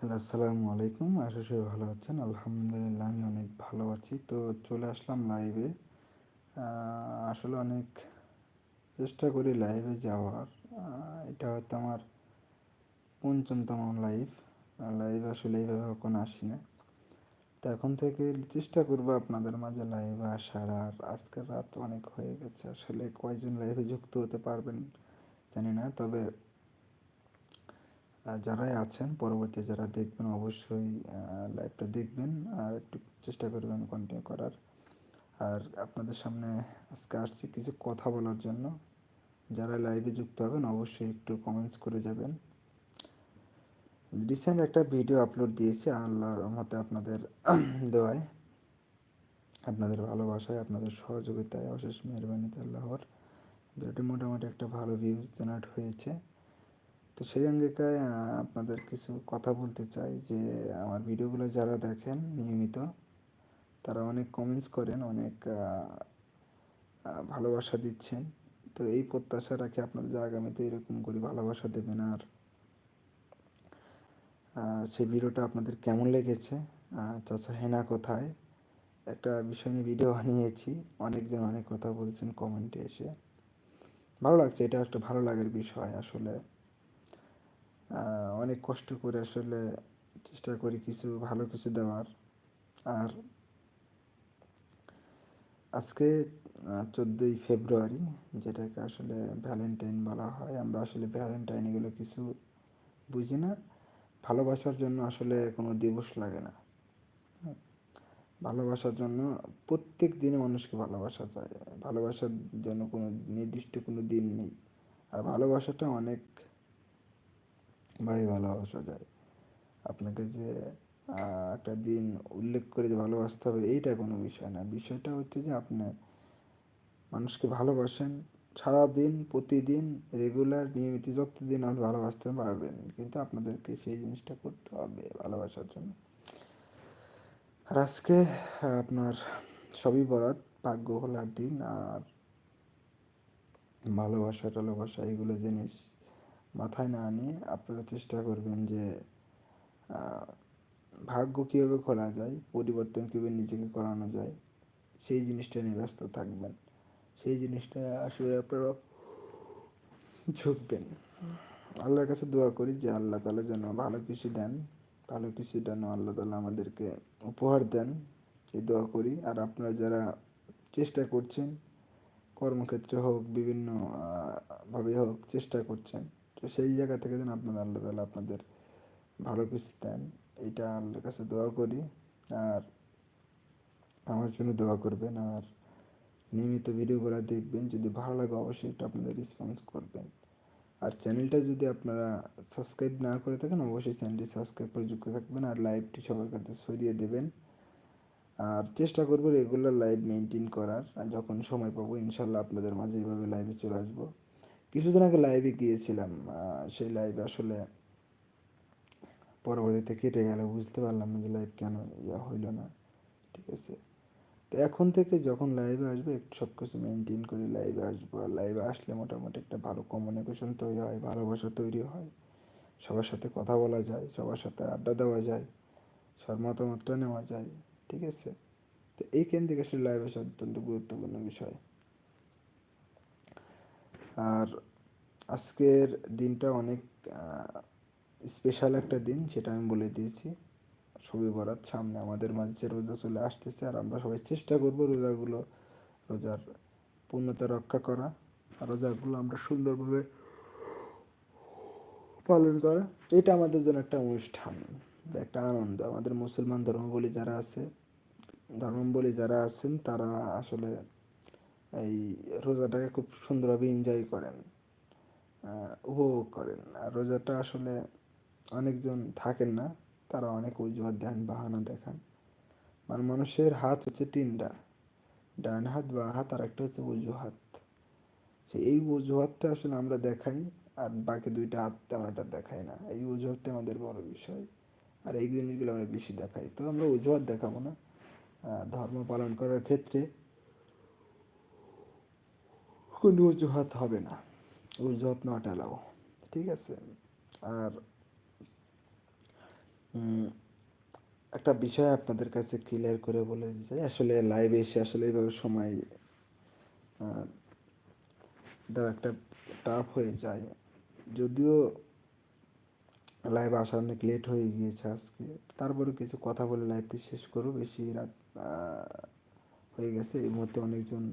Hello, আসসালামু আলাইকুম। আশা সবাই ভালো আছেন। আলহামদুলিল্লাহ, আমি অনেক ভালো আছি। তো চলে আসলাম লাইভে আসলে অনেক চেষ্টা করি লাইভে যাওয়ার। এটা হয়তো আমার পঞ্চমতম লাইভ লাইভ আসলে এইভাবে কখনো আসি না। তো এখন থেকে চেষ্টা করব আপনাদের মাঝে লাইভে আসার। আর আজকের রাত অনেক হয়ে গেছে। আসলে কয়জন লাইভে যুক্ত হতে পারবেন জানি না। তবে যারাই আছেন, পরবর্তী যারা দেখবেন, অবশ্যই লাইভটা দেখবেন, আর একটু চেষ্টা করবেন কন্টিনিউ করার। আর আপনাদের সামনে আজকে আসছি কিছু কথা বলার জন্য। যারা লাইভে যুক্ত হবেন, অবশ্যই একটু কমেন্টস করে যাবেন। রিসেন্ট একটা ভিডিও আপলোড দিয়েছি, আল্লাহর মতে আপনাদের দেওয়ায়। আপনাদের ভালোবাসায়, আপনাদের সহযোগিতায়, অশেষ মেহরবানিতে আল্লাহর। ভিডিওটি মোটামুটি একটা ভালো ভিউ জেনারেট হয়েছে। তো সেই অঙ্গিকায় আপনাদের কিছু কথা বলতে চাই যে, আমার ভিডিওগুলো যারা দেখেন নিয়মিত, তারা অনেক কমেন্টস করেন, অনেক ভালোবাসা দিচ্ছেন। তো এই প্রত্যাশা রাখি আপনাদের আগামীতে এরকম করে ভালোবাসা দেবেন আর সেই ভিডিওটা আপনাদের কেমন লেগেছে? চাচা হেনা কোথায়? একটা বিষয় নিয়ে ভিডিও বানিয়েছি, অনেকজন অনেক কথা বলছেন কমেন্টে এসে। ভালো লাগছে, এটা একটা ভালো লাগার বিষয় আসলে। অনেক কষ্ট করে আসলে চেষ্টা করি কিছু ভালো কিছু দেওয়ার। আর আজকে চোদ্দোই ফেব্রুয়ারি, যেটাকে আসলে ভ্যালেন্টাইন বলা হয়, আমরা আসলে ভ্যালেন্টাইন এগুলো কিছু বুঝি না। ভালোবাসার জন্য আসলে কোনো দিবস লাগে না। ভালোবাসার জন্য প্রত্যেক দিনে মানুষকে ভালোবাসা চায় ভালোবাসার জন্য কোনো নির্দিষ্ট কোনো দিন নেই। আর ভালোবাসাটা অনেক ভাবে ভালোবাসা যায় আপনাকে যে একটা দিন উল্লেখ করে যে ভালোবাসতে হবে, এইটা কোনো বিষয় না। বিষয়টা হচ্ছে যে আপনি মানুষকে ভালোবাসেন, সারাদিন, প্রতিদিন রেগুলার নিয়মিত যতদিন আপনি ভালোবাসতে পারবেন, কিন্তু আপনাদেরকে সেই জিনিসটা করতে হবে ভালোবাসার জন্য। আর আজকে, আপনার সবই বরাত ভাগ্য খোলার দিন, আর ভালোবাসা টালোবাসা এগুলো জিনিস। মাথায় না নিয়ে আপনারা চেষ্টা করবেন যে ভাগ্য কীভাবে খোলা যায়, পরিবর্তন কীভাবে নিজেকে করানো যায়, সেই জিনিসটা নিয়ে ব্যস্ত থাকবেন। সেই জিনিসটা আসলে আপনারা ঝুঁকবেন। আল্লাহর কাছে দোয়া করি যে আল্লাহ তালার জন্য ভালো কিছু দেন, ভালো কিছু যেন আল্লাহ তালা আমাদেরকে উপহার দেন। এই দোয়া করি। আর আপনারা যারা চেষ্টা করছেন, কর্মক্ষেত্রে হোক, বিভিন্ন ভাবে হোক, চেষ্টা করছেন তো সেই জায়গা থেকে যেন আপনাদের আল্লাহ তালা আপনাদের ভালো কিছু দেন, এটা আল্লাহর কাছে দোয়া করি। আর আমার জন্য দোয়া করবেন। আর নিয়মিত ভিডিওগুলো দেখবেন, যদি ভালো লাগে অবশ্যই একটু আপনাদের রেসপন্স করবেন। আর চ্যানেলটা যদি আপনারা সাবস্ক্রাইব না করে থাকেন, অবশ্যই চ্যানেলটি সাবস্ক্রাইব করে যুক্ত থাকবেন আর লাইভটি সবার কাছে সরিয়ে দেবেন। আর চেষ্টা করব রেগুলার লাইভ মেনটেন করার। আর যখন সময় পাবো ইনশাল্লাহ আপনাদের মাঝে এইভাবে লাইভে চলে আসব। কিছুদিন আগে লাইভে গিয়েছিলাম সেই লাইভে আসলে পরবর্তীতে কেটে গেল, বুঝতে পারলাম যে লাইভ কেন ইয়া হইল না, ঠিক আছে? তো এখন থেকে যখন লাইভে আসবে, একটু সব কিছু মেনটেন করে লাইভে আসব। আর লাইভে আসলে মোটামুটি একটা ভালো কমিউনিকেশন তৈরি হয়, ভালোবাসা তৈরি হয়। সবার সাথে কথা বলা যায়, সবার সাথে আড্ডা দেওয়া যায়, সবার মতামতটা নেওয়া যায়, ঠিক আছে? তো এই থেকে আসলে লাইভ আসা অত্যন্ত গুরুত্বপূর্ণ বিষয়। আর আজকের দিনটা অনেক স্পেশাল একটা দিন, সেটা আমি বলে দিয়েছি। সবই বরাত সামনে আমাদের মাঝে রোজা চলে আসতেছে, আর আমরা সবাই চেষ্টা করব রোজাগুলো, রোজার পূর্ণতা রক্ষা করা। রোজাগুলো আমরা সুন্দরভাবে পালন করা। এটা আমাদের জন্য একটা অনুষ্ঠান, একটা আনন্দ। আমাদের মুসলমান ধর্মাবলী যারা আছে ধর্মাবলী যারা আছেন, তারা আসলে এই রোজাটাকে খুব সুন্দরভাবে এনজয় করেন উপভোগ করেন। আর রোজাটা আসলে অনেকজন থাকেন না, তারা অনেক অজুহাত দেন বাহানা দেখান। মানে মানুষের হাত হচ্ছে তিনটা, ডান হাত, বা হাত, আর একটা হচ্ছে অজুহাত। সে এই অজুহাতটা আসলে আমরা দেখাই, আর বাকি দুইটা হাত তেমন একটা দেখাই না। এই অজুহাতটা আমাদের বড় বিষয়, আর এই জিনিসগুলো আমরা বেশি দেখাই। তো আমরা অজুহাত দেখাবো না ধর্ম পালন করার ক্ষেত্রে কোনো অজুহাত হবে না। অজুহাত নট অ্যালাউ ঠিক আছে? আর একটা বিষয় আপনাদের কাছে ক্লিয়ার করে বলে দিতে আসলে লাইভে এসে আসলে এইভাবে সময় দেওয়া একটা টাফ হয়ে যায়। যদিও লাইভ আসার অনেক লেট হয়ে গিয়েছে আজকে। তারপরে কিছু কথা বলে লাইভটি শেষ করব। বেশি রাত হয়ে গেছে। এই মুহূর্তে অনেকজন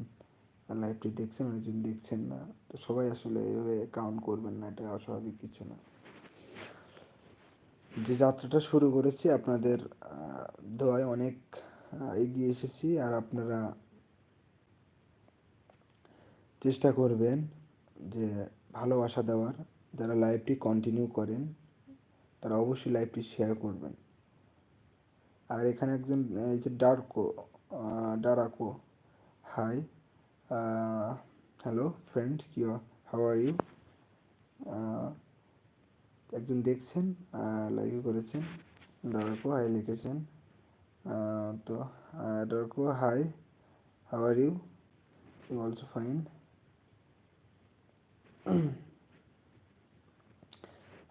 লাইভটি দেখছেন, অনেকজন দেখছেন না। তো সবাই আসলে এভাবে কাউন্ট করবেন না, এটা অস্বাভাবিক কিছু না। যে যাত্রাটা শুরু করেছি, আপনাদের দোয়ায় অনেক এগিয়ে এসেছি আর আপনারা চেষ্টা করবেন যে ভালোবাসা দেওয়ার। যারা লাইভটি কন্টিনিউ করেন, তারা অবশ্যই লাইভটি শেয়ার করবেন। আর এখানে একজন, এই যে ডার্কো ডারাকো হাই হ্যালো ফ্রেন্ড কি হাউ আর ইউ একজন দেখছেন লাইভে করেছেন ডারাকো হাই লিখেছেন। তো ডারাকো hi how are you you also fine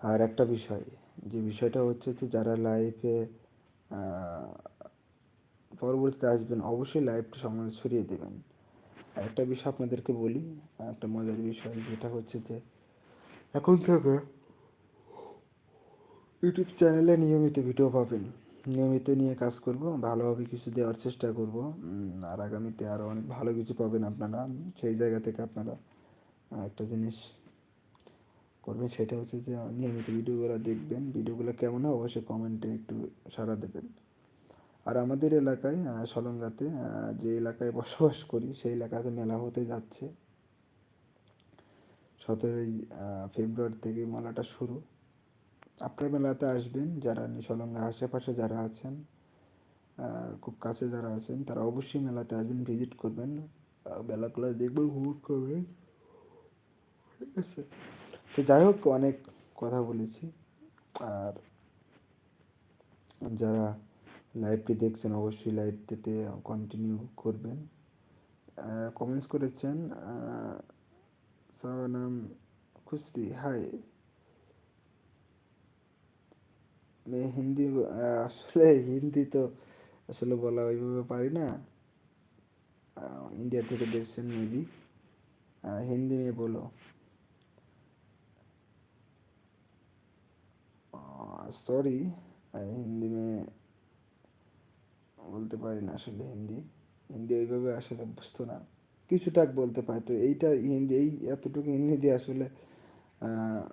আর একটা বিষয়, যে বিষয়টা হচ্ছে যে যারা লাইভে পরবর্তীতে আসবেন, অবশ্যই লাইভটা সমাজে ছড়িয়ে দেবেন। একটা বিষয় আপনাদেরকে বলি একটা মজার বিষয় যেটা হচ্ছে যে, এখন থেকে ইউটিউব চ্যানেলে নিয়মিত ভিডিও পাবেন। নিয়মিত নিয়ে কাজ করব, ভালোভাবে কিছু দেওয়ার চেষ্টা করব। আর আগামীতে আরও অনেক ভালো কিছু পাবেন আপনারা, সেই জায়গা থেকে আপনারা একটা জিনিস করবেন, সেটা হচ্ছে যে নিয়মিত ভিডিওগুলো দেখবেন। ভিডিওগুলো কেমন হয় অবশ্যই কমেন্টে একটু সাড়া দেবেন। আর আমাদের এলাকায় সলঙ্গাতে যে এলাকায় বসবাস করি, সেই এলাকাতে মেলা হতে যাচ্ছে। সতেরোই ফেব্রুয়ারি থেকে মেলাটা শুরু। আপনার মেলাতে আসবেন, যারা সলঙ্গা আশেপাশে যারা আছেন খুব কাছে যারা আছেন, তারা অবশ্যই মেলাতে আসবেন, ভিজিট করবেন। মেলাগুলো দেখবেন উপভোগ করবেন ঠিক আছে? তো যাই হোক, অনেক কথা বলেছি। আর যারা লাইভটি দেখছেন অবশ্যই লাইভটিতে কন্টিনিউ করবেন কমেন্টস করেছেন সাবানাম খুশরি হাই मैं হিন্দি আহ, আসলে হিন্দি তো আসলে বলা ওইভাবে পারি না আহ, ইন্ডিয়া থেকে দেখছেন মেবি হিন্দি में बोलो সরি হিন্দি মে বলতে পারি না আসলে হিন্দি হিন্দি ওইভাবে আসলে বুঝতো না কিছুটা বলতে পারি তো এইটা হিন্দি এই এতটুকু হিন্দি দিয়ে আসলে আহ,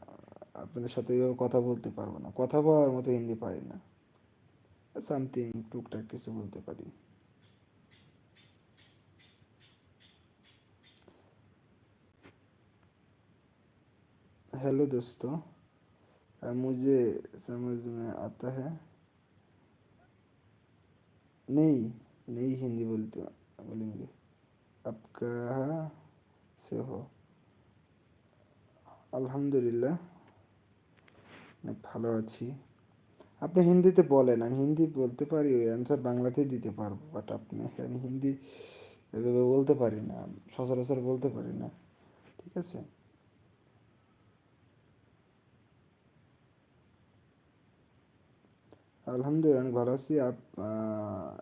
আপনাদের সাথে এইভাবে কথা বলতে পারবো না কথা বলার মতো হিন্দি পারি না সামথিং টুকটাক কিছু বলতে পারি हेलो दोस्तों अ, मुझे समझ में आता है नहीं नहीं हिंदी बोलते बोलेंगे आप कहाँ से हो আলহামদুলিল্লাহ অনেক ভালো আছি আপনি হিন্দিতে বলেন আমি হিন্দি বলতে পারি ওই অ্যান্সার বাংলাতেই দিতে পারবো বাট আপনি আমি হিন্দি এভাবে বলতে পারি না সচরাচর বলতে পারি না ঠিক আছে আলহামদুলিল্লাহ অনেক ভালো আছি আপ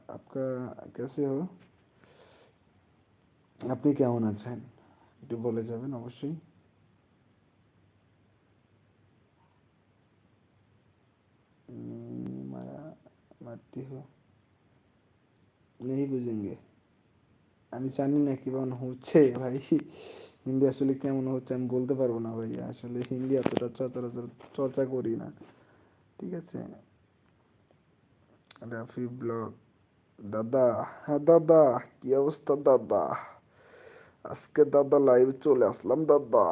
আপকা কেসে হো আপনি কেমন আছেন একটু বলে যাবেন অবশ্যই মারতে নেই বুঝেনগে আমি জানি না কেমন হচ্ছে ভাই হিন্দি আসলে কেমন হচ্ছে আমি বলতে পারব না ভাই আসলে হিন্দি এতটা চর্চা চর্চা করি না ঠিক আছে রাফি ব্লগ। দাদা হ্যাঁ দাদা, কি অবস্থা দাদা? আজকে দাদা লাইভে চলে আসলাম দাদা।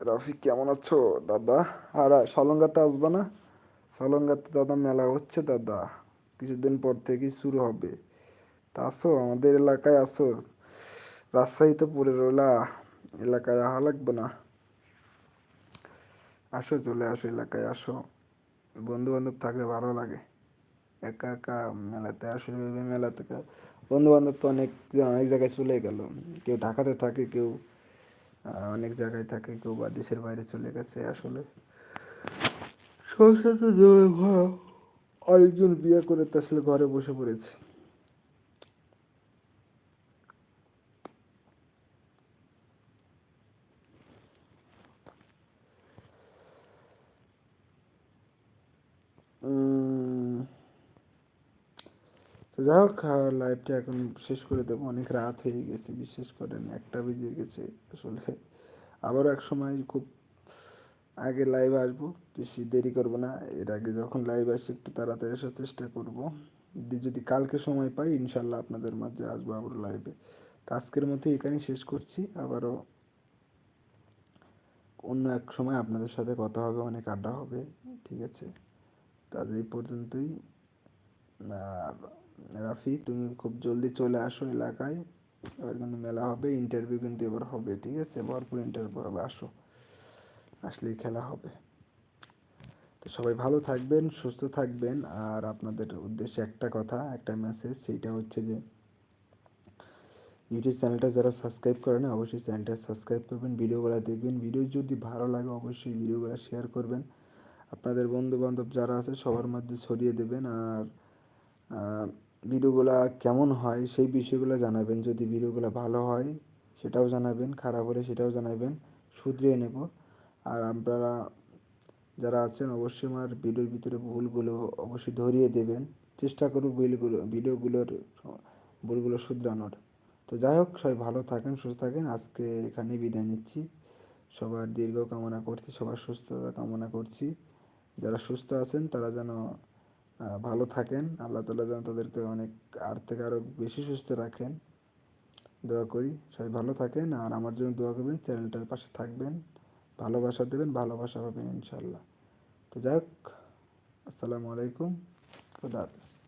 রাফি কেমন আছো দাদা? আর সলঙ্গাতে আসবে না? সলঙ্গাতে দাদা মেলা হচ্ছে দাদা। কিছুদিন পর থেকেই শুরু হবে। তা আসো, আমাদের এলাকায় আসো। রাজশাহী তো পড়ে রইলা, এলাকায় আহা লাগবে না। আসো, চলে আসো, এলাকায় আসো। বন্ধু বান্ধব থাকলে ভালো লাগে। একা একা মেলাতে আসলে মেলা থেকে বন্ধু বান্ধব তো অনেক অনেক জায়গায় চলে গেল। কেউ ঢাকাতে থাকে, কেউ অনেক জায়গায় থাকে, কেউ বা দেশের বাইরে চলে গেছে আসলে। সংসার তো অনেকজন বিয়ে করে তো আসলে ঘরে বসে পড়েছে। যাই হোক লাইভটা এখন শেষ করে দেবো। অনেক রাত হয়ে গেছে বিশেষ করেন, একটা বেজে গেছে আসলে। আবারও এক সময় খুব আগে লাইভ আসব, বেশি দেরি করব না। এর আগে যখন লাইভ আসি, একটু তাড়াতাড়ি আসার চেষ্টা করব। যদি কালকে সময় পাই ইনশাল্লাহ আপনাদের মাঝে আসব আবার লাইভে তো আজকের মধ্যে এখানেই শেষ করছি। আবারও অন্য এক সময় আপনাদের সাথে কথা হবে, অনেক আড্ডা হবে, ঠিক আছে? তো আজ এই পর্যন্তই। আর রাফি, তুমি খুব জলদি চলে আসো এলাকায়। এবার কিন্তু মেলা হবে ইন্টারভিউ কিন্তু এবার হবে, ঠিক আছে? ভরপুর ইন্টারভিউ হবে, আসো। আসলেই খেলা হবে। তো সবাই ভালো থাকবেন, সুস্থ থাকবেন। আর আপনাদের উদ্দেশ্যে একটা কথা, একটা মেসেজ সেইটা হচ্ছে যে ইউটিউব চ্যানেলটা যারা সাবস্ক্রাইব করে না, অবশ্যই চ্যানেলটা সাবস্ক্রাইব করবেন, ভিডিওগুলো দেখবেন। ভিডিও যদি ভালো লাগে, অবশ্যই ভিডিওগুলো শেয়ার করবেন। আপনাদের বন্ধু বান্ধব যারা আছে, সবার মধ্যে ছড়িয়ে দেবেন। আর ভিডিওগুলো কেমন হয় সেই বিষয়গুলো জানাবেন। যদি ভিডিওগুলো ভালো হয়, সেটাও জানাবেন। খারাপ হলে সেটাও জানাবেন। শুধরিয়ে নেব। আর আপনারা যারা আছেন, অবশ্যই আমার ভিডিওর ভিতরে ভুলগুলো অবশ্যই ধরিয়ে দেবেন। চেষ্টা করব ভুলগুলো, ভিডিওগুলোর ভুলগুলো শুধরানোর। তো যাই হোক, সবাই ভালো থাকেন, সুস্থ থাকেন। আজকে এখানেই বিদায় নিচ্ছি। সবার দীর্ঘ কামনা করছি, সবার সুস্থতা কামনা করছি। যারা সুস্থ আছেন, তারা যেন ভালো থাকেন। আল্লাহ তালা যেন তাদেরকে অনেক আর থেকে আরও বেশি সুস্থ রাখেন। দোয়া করি। সবাই ভালো থাকেন। আর আমার জন্য দোয়া করবেন, চ্যানেলটার পাশে থাকবেন। ভালোবাসা দেবেন, ভালোবাসা পাবেন ইনশাল্লাহ তো যাক আসসালামু আলাইকুম। খুদা হাফিজ।